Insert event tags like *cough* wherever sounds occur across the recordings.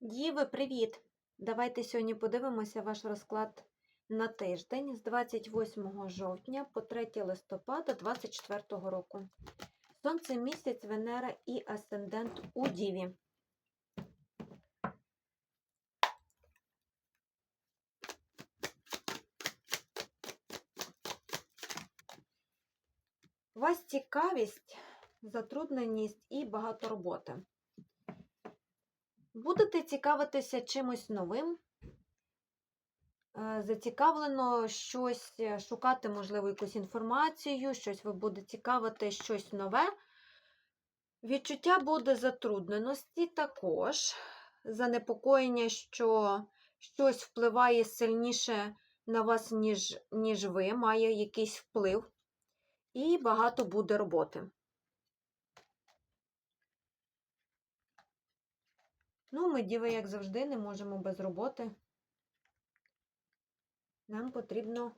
Діви, привіт! Давайте сьогодні подивимося ваш розклад на тиждень з 28 жовтня по 3 листопада 2024 року. Сонце, місяць, Венера і асцендент у Діві. У вас цікавість, затрудненість і багато роботи. Будете цікавитися чимось новим, е, зацікавлено щось е, шукати, можливо, якусь інформацію, щось ви буде цікавити, щось нове. Відчуття буде затрудненості також, занепокоєння, що щось впливає сильніше на вас, ніж, ніж ви, має якийсь вплив, і багато буде роботи. Ну, ми, діви, як завжди, не можемо без роботи. Нам потрібно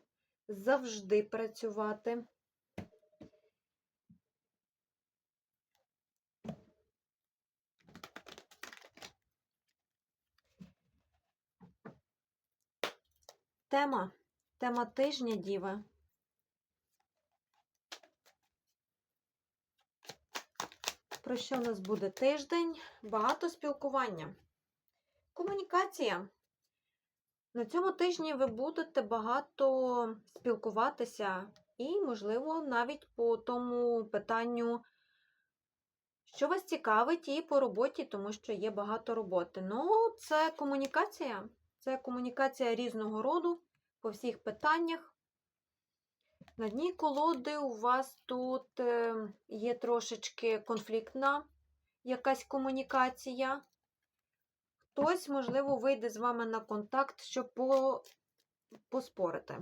завжди працювати. Тема. Тема тижня, діви. Про що у нас буде тиждень? Багато спілкування. Комунікація. На цьому тижні ви будете багато спілкуватися і, можливо, навіть по тому питанню, що вас цікавить, і по роботі, тому що є багато роботи. Ну, це комунікація. Це комунікація різного роду по всіх питаннях. На дні колоди у вас тут е, є трошечки конфліктна якась комунікація. Хтось, можливо, вийде з вами на контакт, щоб по... поспорити.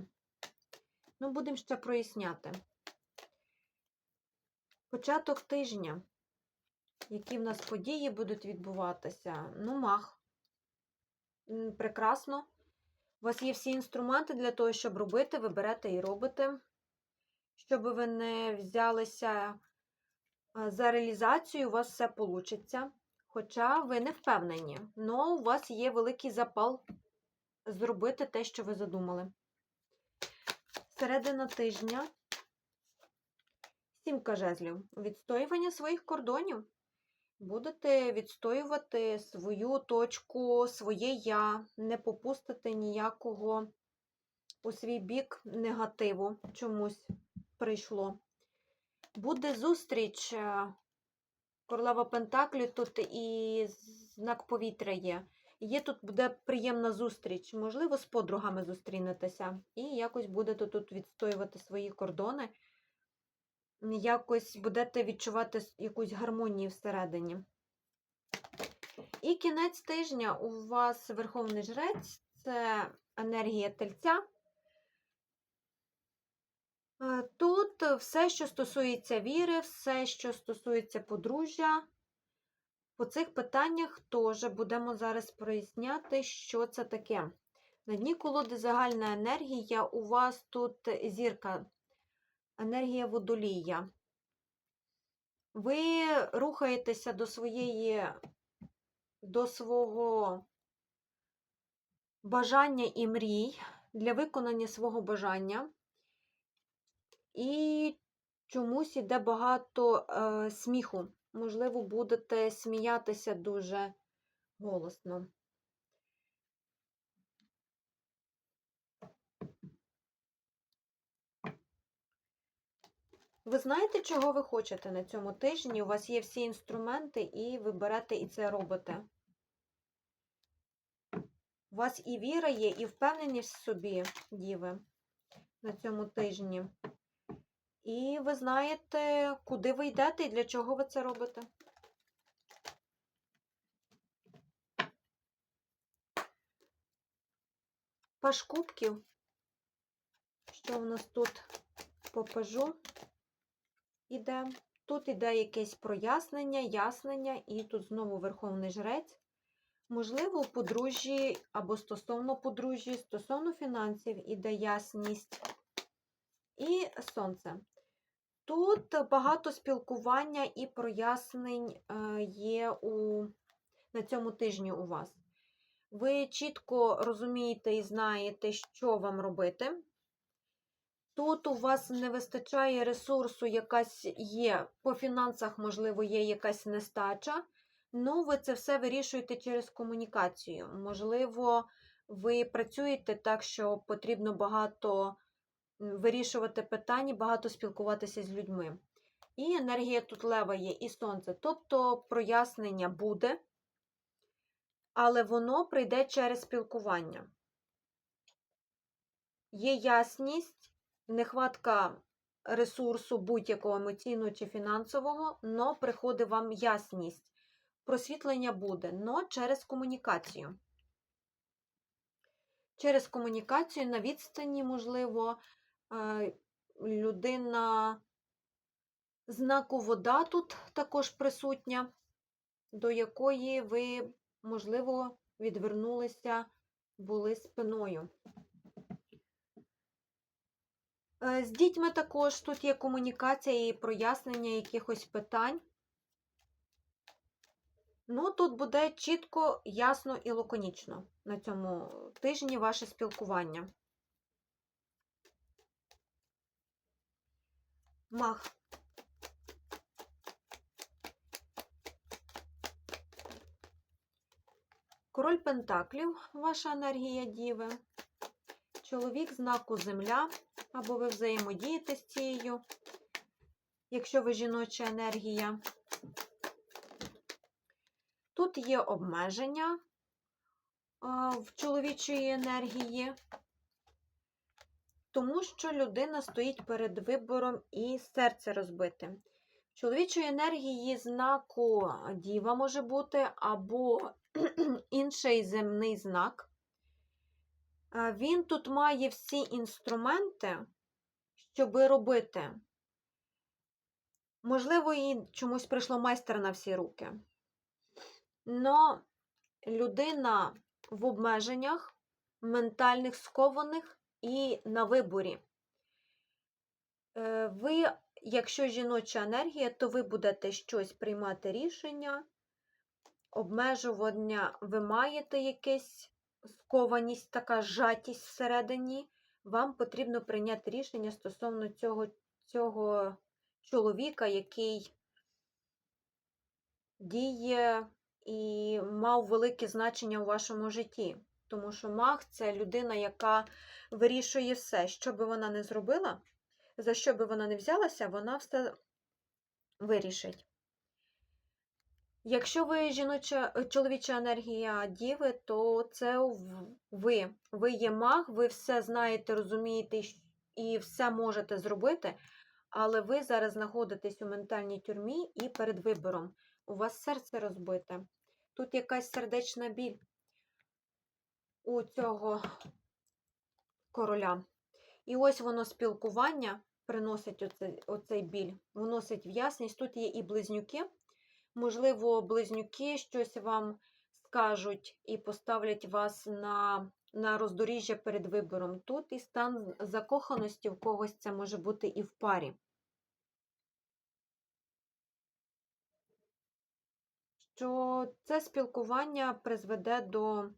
Ну, будемо ще проясняти. Початок тижня. Які в нас події будуть відбуватися? Ну, мах. Прекрасно. У вас є всі інструменти для того, щоб робити, ви берете і робите щоб ви не взялися за реалізацію, у вас все вийде. Хоча ви не впевнені, але у вас є великий запал зробити те, що ви задумали. Середина тижня, сімка жезлів, відстоювання своїх кордонів. Будете відстоювати свою точку, своє я, не попустити ніякого у свій бік негативу чомусь прийшло. Буде зустріч е, королева Пентаклі тут і знак повітря є. Є тут буде приємна зустріч, можливо, з подругами зустрінетеся. І якось будете тут відстоювати свої кордони, якось будете відчувати якусь гармонію всередині. І кінець тижня у вас Верховний Жрець це енергія тельця. Е, Тут все, що стосується віри, все, що стосується подружжя, по цих питаннях теж будемо зараз проясняти, що це таке. На дні колоди загальна енергія, у вас тут зірка, енергія водолія. Ви рухаєтеся до своєї, до свого бажання і мрій для виконання свого бажання. І чомусь іде багато е, сміху. Можливо, будете сміятися дуже голосно. Ви знаєте, чого ви хочете на цьому тижні? У вас є всі інструменти, і ви берете і це робите. У вас і віра є, і впевненість в собі, діви, на цьому тижні. І ви знаєте, куди ви йдете і для чого ви це робите. Паш кубків. Що в нас тут по пажу іде? Тут іде якесь прояснення, яснення, і тут знову Верховний Жрець. Можливо, у подружжі або стосовно подружжі, стосовно фінансів іде ясність. І сонце. Тут багато спілкування і прояснень е, є у, на цьому тижні у вас. Ви чітко розумієте і знаєте, що вам робити. Тут у вас не вистачає ресурсу, якась є по фінансах, можливо, є якась нестача. Ну, ви це все вирішуєте через комунікацію. Можливо, ви працюєте так, що потрібно багато вирішувати питання, багато спілкуватися з людьми. І енергія тут лева є, і сонце. Тобто прояснення буде, але воно прийде через спілкування. Є ясність, нехватка ресурсу будь-якого емоційного чи фінансового, но приходить вам ясність. Просвітлення буде, но через комунікацію. Через комунікацію на відстані, можливо, людина знаку вода тут також присутня, до якої ви, можливо, відвернулися, були спиною. Е, З дітьми також тут є комунікація і прояснення якихось питань. Ну, тут буде чітко, ясно і лаконічно на цьому тижні ваше спілкування. Мах. Король Пентаклів, ваша енергія Діви. Чоловік знаку Земля, або ви взаємодієте з цією, якщо ви жіноча енергія. Тут є обмеження в чоловічої енергії, тому що людина стоїть перед вибором і серце розбите. Чоловічої енергії знаку діва може бути, або *clears throat* інший земний знак. Він тут має всі інструменти, щоб робити. Можливо, і чомусь прийшло майстер на всі руки. Но людина в обмеженнях, ментальних скованих і на виборі. Е, Ви, якщо жіноча енергія, то ви будете щось приймати рішення, обмежування, ви маєте якесь скованість, така жатість всередині. Вам потрібно прийняти рішення стосовно цього, цього чоловіка, який діє і мав велике значення у вашому житті. Тому що маг це людина, яка вирішує все, що би вона не зробила, за що би вона не взялася, вона все вирішить. Якщо ви жіноча, чоловіча енергія діви, то це ви. Ви є маг, ви все знаєте, розумієте і все можете зробити, але ви зараз знаходитесь у ментальній тюрмі і перед вибором. У вас серце розбите. Тут якась сердечна біль у цього короля. І ось воно спілкування приносить оцей, оцей біль, вносить в ясність. Тут є і близнюки. Можливо, близнюки щось вам скажуть і поставлять вас на, на роздоріжжя перед вибором. Тут і стан закоханості в когось це може бути і в парі. Що це спілкування призведе до,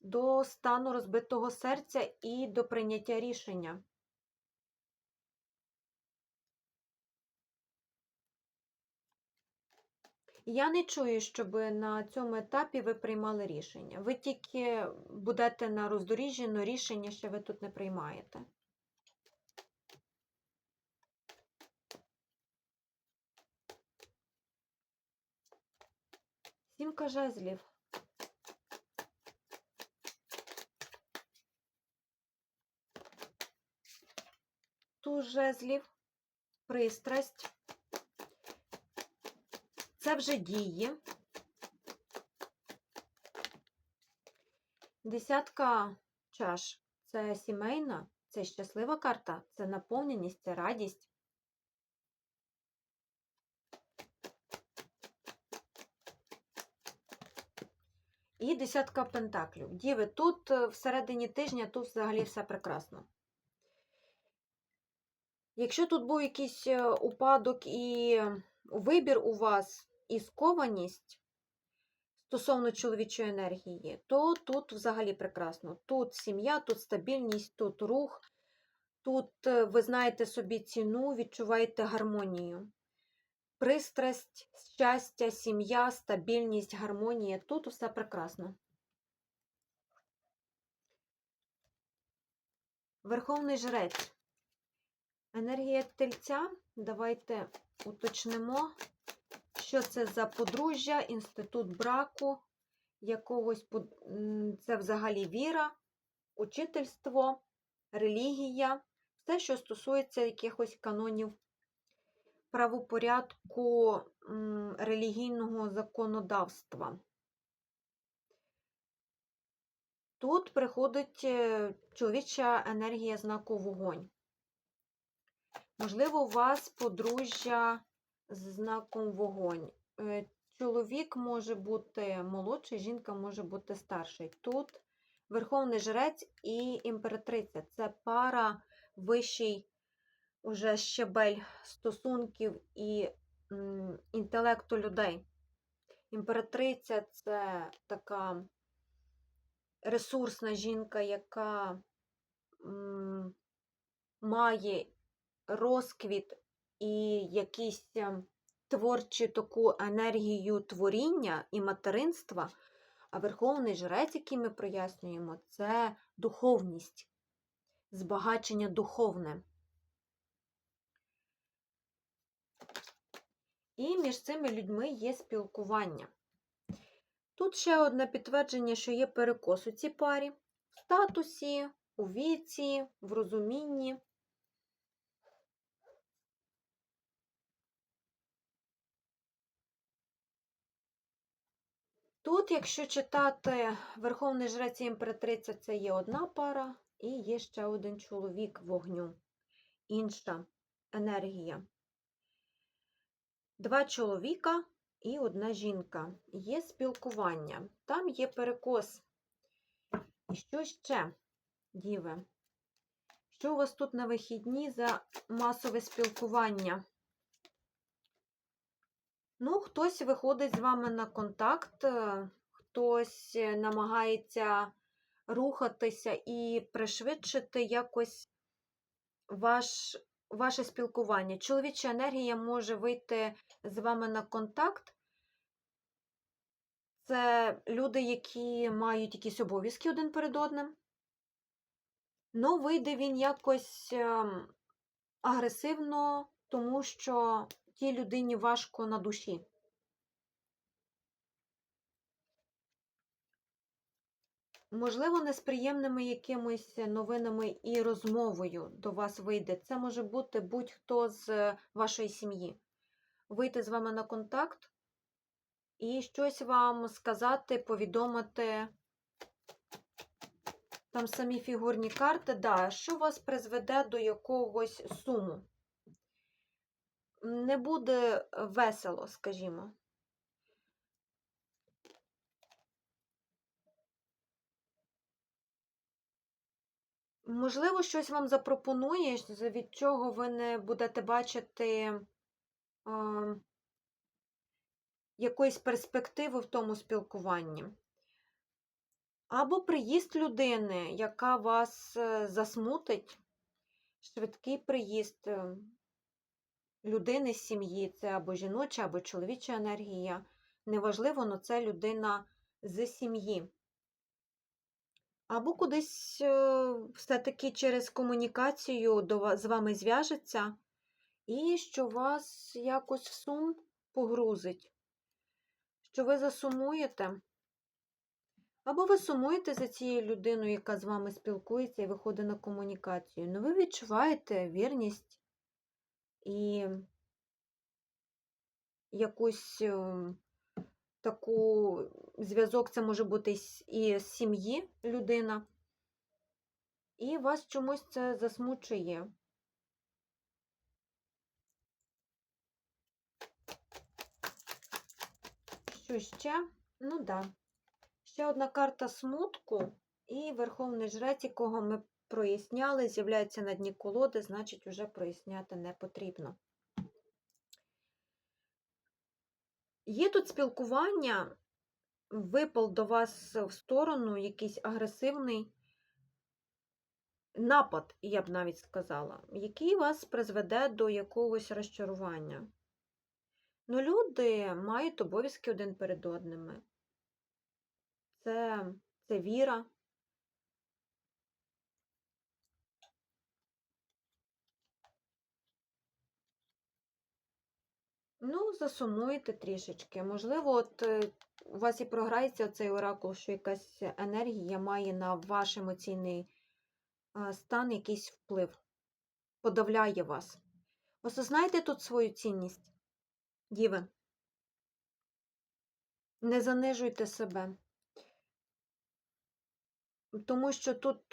до стану розбитого серця і до прийняття рішення. Я не чую, щоб на цьому етапі ви приймали рішення. Ви тільки будете на роздоріжжі, але рішення ще ви тут не приймаєте. Сімка жезлів. Туз жезлів, пристрасть. Це вже дії. Десятка чаш це сімейна, це щаслива карта, це наповненість, це радість. І десятка пентаклів. Діви, тут е, всередині тижня, тут взагалі все прекрасно. Якщо тут був якийсь е, упадок і вибір у вас і скованість стосовно чоловічої енергії, то тут взагалі прекрасно. Тут сім'я, тут стабільність, тут рух, тут е, ви знаєте собі ціну, відчуваєте гармонію. Пристрасть, щастя, сім'я, стабільність, гармонія. Тут все прекрасно. Верховний жрець. Енергія тельця. Давайте уточнимо, що це за подружжя, інститут браку, якогось це взагалі віра, учительство, релігія, все, що стосується якихось канонів правопорядку релігійного законодавства. Тут приходить е, чоловіча енергія знаку вогонь. Можливо, у вас подружжя з знаком вогонь. Е, Чоловік може бути молодший, жінка може бути старший. Тут Верховний жрець і імператриця. Це пара вищий уже щебель стосунків і інтелекту людей. Імператриця це така ресурсна жінка, яка має розквіт і якісь ем, творчу таку енергію творіння і материнства, а верховний жрець, який ми прояснюємо, це духовність, збагачення духовне. І між цими людьми є спілкування. Тут ще одне підтвердження, що є перекос у цій парі в статусі, у віці, в розумінні. Тут, якщо читати Верховний жрець імператриця, це є одна пара, і є ще один чоловік вогню, інша енергія. Два чоловіка і одна жінка. Є спілкування, там є перекос. І що ще, діви? Що у вас тут на вихідні за масове спілкування? Ну, хтось виходить з вами на контакт, е, хтось е, намагається рухатися і пришвидшити якось ваш, ваше спілкування. Чоловіча енергія може вийти з вами на контакт. Це люди, які мають якісь обов'язки один перед одним. Ну, вийде він якось ем, агресивно, тому що тій людині важко на душі. Можливо, не з приємними якимись новинами і розмовою до вас вийде. Це може бути будь-хто з вашої сім'ї. Вийти з вами на контакт і щось вам сказати, повідомити. Там самі фігурні карти, да, що вас призведе до якогось суму не буде весело, скажімо. Можливо, щось вам запропонує, від чого ви не будете бачити е, якоїсь перспективи в тому спілкуванні. Або приїзд людини, яка вас е, засмутить, швидкий приїзд. Людини з сім'ї, це або жіноча, або чоловіча енергія. Неважливо, але це людина з сім'ї. Або кудись е, все-таки через комунікацію до вас, з вами зв'яжеться, і що вас якось в сум погрузить, що ви засумуєте. Або ви сумуєте за цією людиною, яка з вами спілкується і виходить на комунікацію. Ну, ви відчуваєте вірність і якусь ем, таку зв'язок, це може бути і з сім'ї людина, і вас чомусь це засмучує. Що ще? Ну да. Ще одна карта смутку і Верховний жрець, якого ми проясняли, з'являється на дні колоди, значить, вже проясняти не потрібно. Є тут спілкування, випал до вас в сторону якийсь агресивний напад, я б навіть сказала, який вас призведе до якогось розчарування. Ну, люди мають обов'язки один перед одними. Це, це віра. Ну, засумуєте трішечки. Можливо, от е, у вас і програється цей оракул, що якась енергія має на ваш емоційний стан якийсь вплив, подавляє вас. Осознайте тут свою цінність, діви. Не занижуйте себе. Тому що тут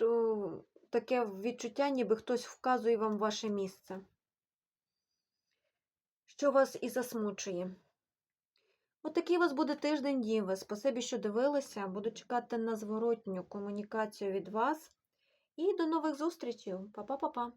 таке відчуття, ніби хтось вказує вам ваше місце, що вас і засмучує. Отакий у вас буде тиждень Діви. Спасибі, що дивилися. Буду чекати на зворотню комунікацію від вас. І до нових зустрічей. Па-па-па-па.